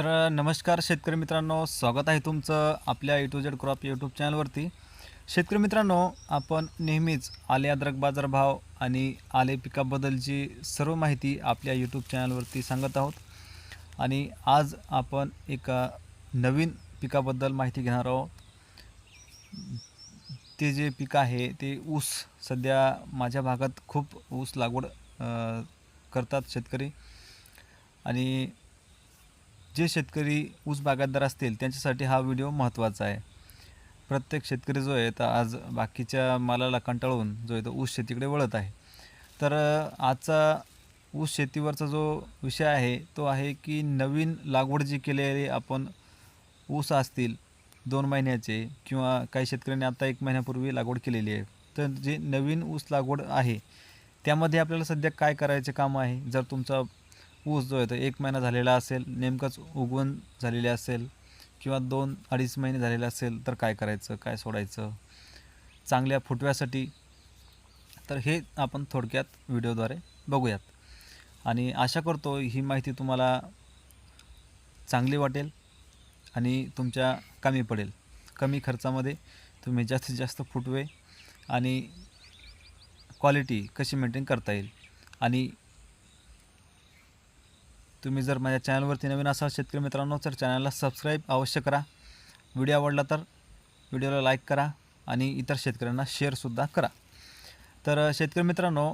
तर नमस्कार शेतकरी मित्रांनो स्वागत आहे तुमचं आपल्या A two Z crop YouTube चॅनलवरती शेतकरी मित्रांनो आपण नेहमीच आले अद्रक बाजारभाव आणि आले पिकाबद्दलची सर्व माहिती आपल्या यूट्यूब चॅनलवरती सांगत आहोत. आणि आज आपण एका नवीन पिकाबद्दल माहिती घेणार आहोत. ते जे पीक आहे ते ऊस सध्या माझ्या भागात खूप ऊस लागवड करतात शेतकरी. आणि जे शेतकरी ऊस बागायतदार असतील त्यांच्यासाठी हा व्हिडिओ महत्त्वाचा आहे. प्रत्येक शेतकरी जो आहे तर आज बाकीच्या मालाला कंटाळून जो आहे तो ऊस शेतीकडे वळत आहे. तर आजचा ऊस शेतीवरचा जो विषय आहे तो आहे की नवीन लागवड जी केलेली आपण ऊस असतील दोन महिन्याचे किंवा काही शेतकऱ्यांनी आता एक महिन्यापूर्वी लागवड केलेली आहे. तर जे नवीन ऊस लागवड आहे त्यामध्ये आपल्याला सध्या काय करायचे काम आहे? जर तुमचा ऊस जो आहे तो एक महिना झालेला असेल नेमकंच उगवण झालेले असेल किंवा दोन अडीच महिने झालेले असेल तर काय करायचं काय सोडायचं? चांगल्या फुटव्यासाठी तर हे आपण थोडक्यात व्हिडिओद्वारे बघूयात. आणि आशा करतो ही माहिती तुम्हाला चांगली वाटेल आणि तुमच्या कमी पडेल. कमी खर्चामध्ये तुम्ही जास्तीत जास्त फुटवे आणि क्वालिटी कशी मेंटेन करता येईल आणि तुम्ही जर माझ्या चॅनलवरती नवीन असाल शेतकरी मित्रांनो तर चॅनलला सबस्क्राईब अवश्य करा. व्हिडिओ आवडला तर व्हिडिओला लाईक करा आणि इतर शेतकऱ्यांना शेअरसुद्धा करा. तर शेतकरी मित्रांनो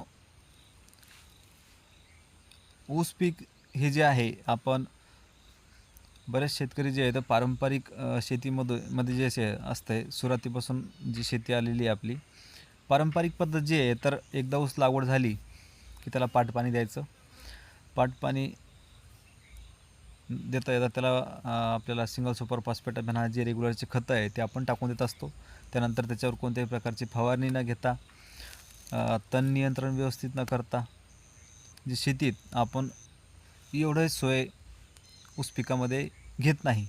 ऊस पीक हे जे आहे आपण बरेच शेतकरी जे आहेत पारंपरिक शेतीमध्ये मध्ये जे असे असते सुरुवातीपासून जी शेती आलेली आहे आपली पारंपरिक पद्धत जी आहे तर एकदा ऊस लागवड झाली की त्याला पाटपाणी द्यायचं. पाटपाणी देता येतात. त्याला आपल्याला सिंगल सुपर फॉस्फेट म्हणा जे रेग्युलरचे खतं आहे ते आपण टाकून देत असतो. त्यानंतर त्याच्यावर कोणत्याही प्रकारची फवारणी न घेता तण नियंत्रण व्यवस्थित न करता जे शेतीत आपण एवढे सोय ऊस पिकामध्ये घेत नाही.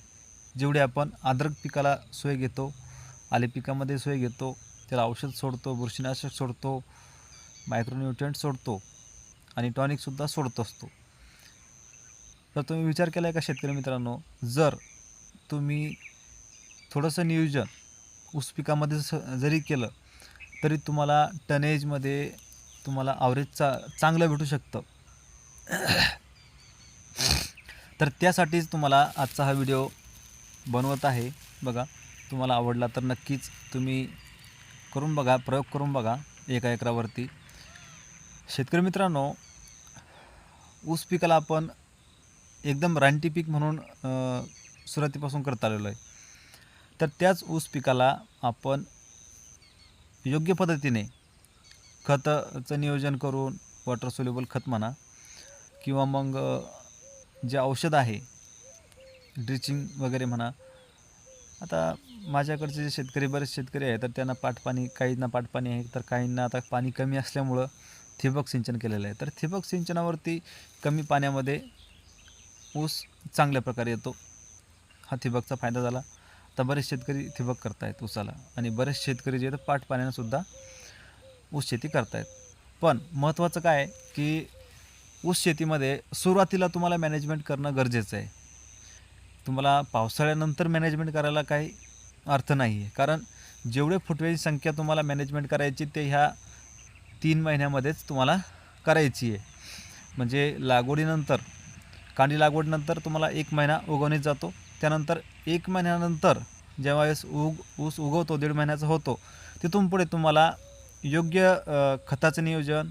जेवढे आपण आद्रक पिकाला सोय घेतो आले पिकामध्ये सोय घेतो त्याला औषध सोडतो बुरशीनाशक सोडतो मायक्रोन्युट्रियंट सोडतो आणि टॉनिकसुद्धा सोडत असतो. तर तुम्ही विचार केला आहे का शेतकरी मित्रांनो? जर तुम्ही थोडंसं नियोजन ऊस पिकामध्ये स जरी केलं तरी तुम्हाला टनेजमध्ये तुम्हाला ॲव्हरेज चा चांगलं भेटू शकतं. तर त्यासाठीच तुम्हाला आजचा हा व्हिडिओ बनवत आहे. बघा तुम्हाला आवडला तर नक्कीच तुम्ही करून बघा प्रयोग करून बघा एका एकरावरती. शेतकरी मित्रांनो ऊस पिकाला आपण एकदम रानटी पीक म्हणून सुरुवातीपासून करत आलेलो आहे. तर त्याच ऊस पिकाला आपण योग्य पद्धतीने खताचं नियोजन करून वॉटर सोल्युबल खत म्हणा किंवा मग जे औषध आहे ड्रिचिंग वगैरे म्हणा. आता माझ्याकडचे जे शेतकरी बरेच शेतकरी आहे तर त्यांना पाटपाणी काहींना पाटपाणी आहे तर काहींना आता पाणी कमी असल्यामुळं ठिबक सिंचन केलेलं आहे. तर ठिबक सिंचनावरती कमी पाण्यामध्ये ऊस चांगल्या प्रकारे येतो. हा ठिबकचा फायदा झाला. तर बरेच शेतकरी ठिबक करतायत ऊसाला आणि बरेच शेतकरी जे आहेत पाट पाण्यानंसुद्धा ऊस शेती करतायत. पण महत्त्वाचं काय की ऊस शेतीमध्ये सुरुवातीला तुम्हाला मॅनेजमेंट करणं गरजेचं आहे. तुम्हाला पावसाळ्यानंतर मॅनेजमेंट करायला काही अर्थ नाही आहे कारण जेवढे फुटव्याची संख्या तुम्हाला मॅनेजमेंट करायची ते ह्या तीन महिन्यामध्येच तुम्हाला करायची आहे म्हणजे लागवडीनंतर कांदी लागवडनंतर तुम्हाला एक महिना उगवणीत जातो. त्यानंतर एक महिन्यानंतर जेव्हा वेळेस उग ऊस उगवतो दीड महिन्याचा होतो तिथून पुढे तुम्हाला योग्य खताचं नियोजन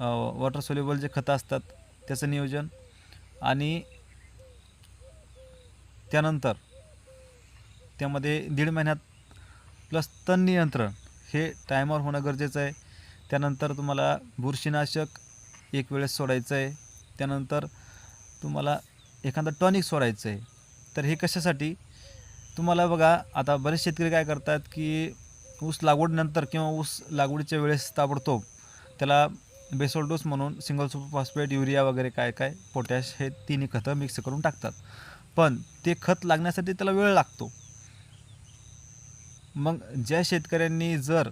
वॉटर सोल्युबल जे खतं असतात त्याचं नियोजन आणि त्यानंतर त्यामध्ये दीड महिन्यात प्लस तण नियंत्रण हे टायमावर होणं गरजेचं आहे. त्यानंतर तुम्हाला बुरशीनाशक एक वेळेस सोडायचं आहे. त्यानंतर तुम्हाला एखादं टॉनिक सोडायचं आहे तर हे कशासाठी? तुम्हाला बघा आता बरेच शेतकरी काय करतात की ऊस लागवडीनंतर किंवा ऊस लागवडीच्या वेळेस ताबडतोब त्याला बेसोल डोस म्हणून सिंगल सुपर फॉस्फेट युरिया वगैरे काय काय पोटॅश हे तिन्ही खतं मिक्स करून टाकतात. पण ते खत लागण्यासाठी त्याला वेळ लागतो. मग ज्या शेतकऱ्यांनी जर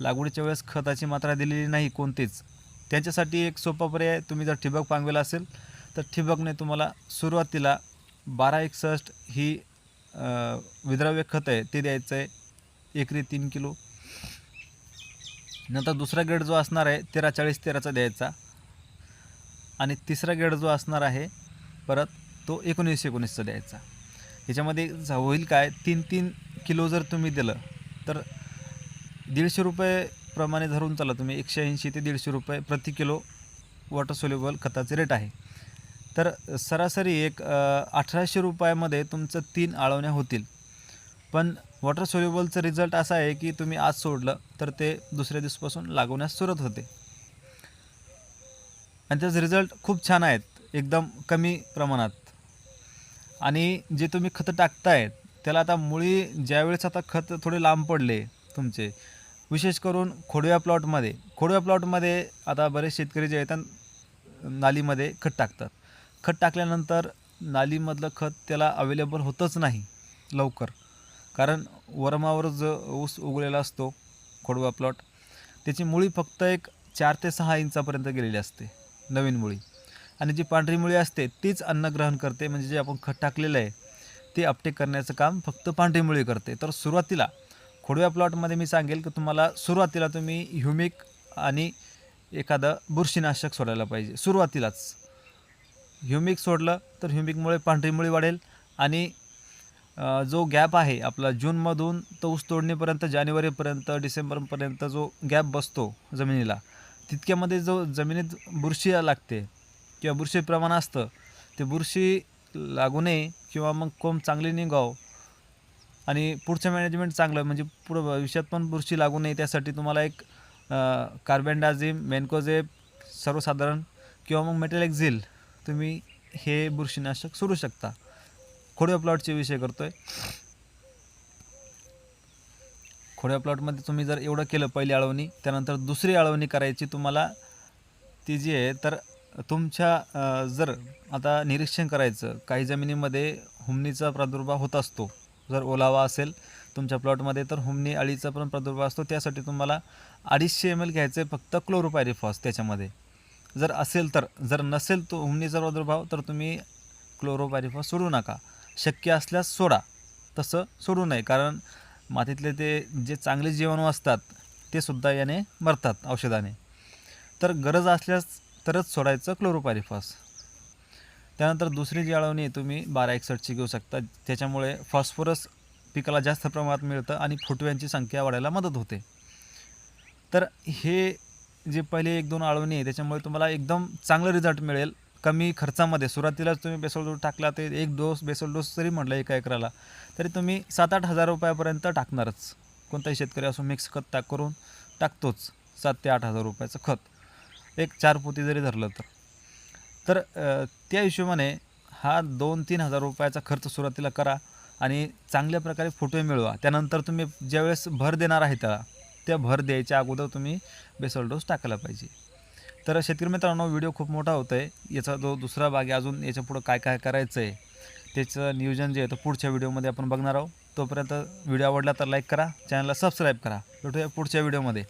लागवडीच्या वेळेस खताची मात्रा दिलेली नाही कोणतीच त्यांच्यासाठी एक सोपा पर्याय तुम्ही जर ठिबक पांगवेला असेल तर ठिबकने तुम्हाला सुरुवातीला बारा एकसष्ट ही विद्राव्य खत आहे ते द्यायचं आहे. एकरी तीन किलो. नंतर दुसरा गेड जो असणार आहे तेरा चाळीस तेराचा द्यायचा. आणि तिसरा गेड जो असणार आहे परत तो एकोणीस एकोणीसचा द्यायचा. ह्याच्यामध्ये होईल काय तीन तीन किलो जर तुम्ही दिलं तर दीडशे रुपये प्रमाणे धरून चला तुम्ही. एकशे ऐंशी ते दीडशे रुपये प्रति किलो वॉटर सोल्युबल खताचे रेट आहे. तर सरासरी एक अठराशे रुपयामध्ये तुमचं तीन आळवण्या होतील. पण वॉटर सोल्युबलचं रिझल्ट असा आहे की तुम्ही आज सोडलं तर ते दुसऱ्या दिवसापासून लागवण्यास सुरत होते. आणि त्याचे रिझल्ट खूप छान आहेत एकदम कमी प्रमाणात. आणि जे तुम्ही खतं टाकतायत त्याला आता मुळी ज्यावेळेस आता खत थोडे लांब पडले तुमचे विशेष करून खोडव्या प्लॉटमध्ये खोडव्या प्लॉटमध्ये आता बरेच शेतकरी जे आहेत नालीमध्ये खत टाकतात. खत टाकल्यानंतर नालीमधलं खत त्याला अवेलेबल होतच नाही लवकर. कारण वरमावर जो ऊस उगलेला असतो खोडवा प्लॉट त्याची मुळी फक्त एक चार ते सहा इंचापर्यंत गेलेली असते नवीन मुळी. आणि जी पांढरी मुळी असते तीच अन्न ग्रहण करते. म्हणजे जे आपण खत टाकलेलं आहे ते अपटेक करण्याचं काम फक्त पांढरी मुळी करते. तर सुरुवातीला खोडव्या प्लॉटमध्ये मी सांगेल की तुम्हाला सुरुवातीला तुम्ही ह्युमिक आणि एखादं बुरशीनाशक सोडायला पाहिजे. सुरुवातीलाच. ह्युमिक सोडलं तर ह्युमिकमुळे पांढरी मुळी वाढेल. आणि जो गॅप आहे आपला जूनमधून तो ऊस तोडणीपर्यंत जानेवारीपर्यंत डिसेंबरपर्यंत जो गॅप बसतो जमिनीला तितक्यामध्ये जो जमिनीत बुरशी लागते किंवा बुरशी प्रमाण असतं ते बुरशी लागू नये किंवा मग कोंब चांगली निघाव. आणि पुढचं मॅनेजमेंट चांगलं म्हणजे पुढं भविष्यात पण बुरशी लागू नये त्यासाठी तुम्हाला एक कार्बेंडाझिम मेनकोझेप सर्वसाधारण किंवा मग मेटॅलेक्झिल तुम्ही हे बुरशीनाशक सोडू शकता. खोड्या प्लॉटचे विषय करतो आहे खोड्या प्लॉटमध्ये तुम्ही जर एवढं केलं पहिली आळवणी त्यानंतर दुसरी आळवणी करायची तुम्हाला ती जी आहे तर तुमच्या जर आता निरीक्षण करायचं काही जमिनीमध्ये हुमणीचा प्रादुर्भाव होत असतो जर ओलावा असेल तुमच्या प्लॉटमध्ये तर हुमणी अळीचा पण प्रादुर्भाव असतो त्यासाठी तुम्हाला अडीचशे एम एल घ्यायचं आहे फक्त क्लोरोपायरिफॉस त्याच्यामध्ये. जर असेल तर जर नसेल तो हुमणीचा प्रादुर्भाव तर तुम्ही क्लोरोपायरिफॉस सोडू नका. शक्य असल्यास सोडा. तसं सोडू नये कारण मातीतले ते जे चांगले जीवाणू असतात ते सुद्धा याने मरतात औषधाने. तर गरज असल्यास तरच सोडायचं क्लोरोपायरिफॉस त्यानंतर दुसरी जी आहे तुम्ही बारा एकसष्टची घेऊ शकता. त्याच्यामुळे फॉस्फरस पिकाला जास्त प्रमाणात मिळतं आणि फुटव्यांची संख्या वाढायला मदत होते. तर हे जे पहिले एक दोन आळवणी आहे त्याच्यामुळे तुम्हाला एकदम चांगलं रिझल्ट मिळेल. कमी खर्चामध्ये. सुरुवातीलाच तुम्ही बेसल डोस टाकला तर एक डोस बेसल डोस जरी म्हटलं एका एकराला. तरी तुम्ही सात आठ हजार रुपयापर्यंत टाकणारच. कोणताही शेतकरी असो मिक्स खत टाक करून टाकतोच. सात ते आठ हजार रुपयाचं खत. एक चार पोती जरी धरलं तर. तर त्या हिशोबाने हा दोन तीन हजार रुपयाचा खर्च सुरुवातीला करा आणि चांगल्या प्रकारे फोटो मिळवा. त्यानंतर तुम्ही ज्यावेळेस भर देणार आहे त्याला त्या भर द्यायच्या अगोदर तुम्ही बेसल डोस टाकायला पाहिजे. तर शेतकरी मित्रांनो व्हिडिओ खूप मोठा होतो आहे याचा जो दुसरा भाग आहे अजून याच्या पुढं काय काय करायचं आहे त्याचं नियोजन जे आहे तो पुढच्या व्हिडिओमध्ये आपण बघणार आहोत. तोपर्यंत व्हिडिओ आवडला तर लाईक करा चॅनलला सबस्क्राईब करा. भेटूया पुढच्या व्हिडिओमध्ये.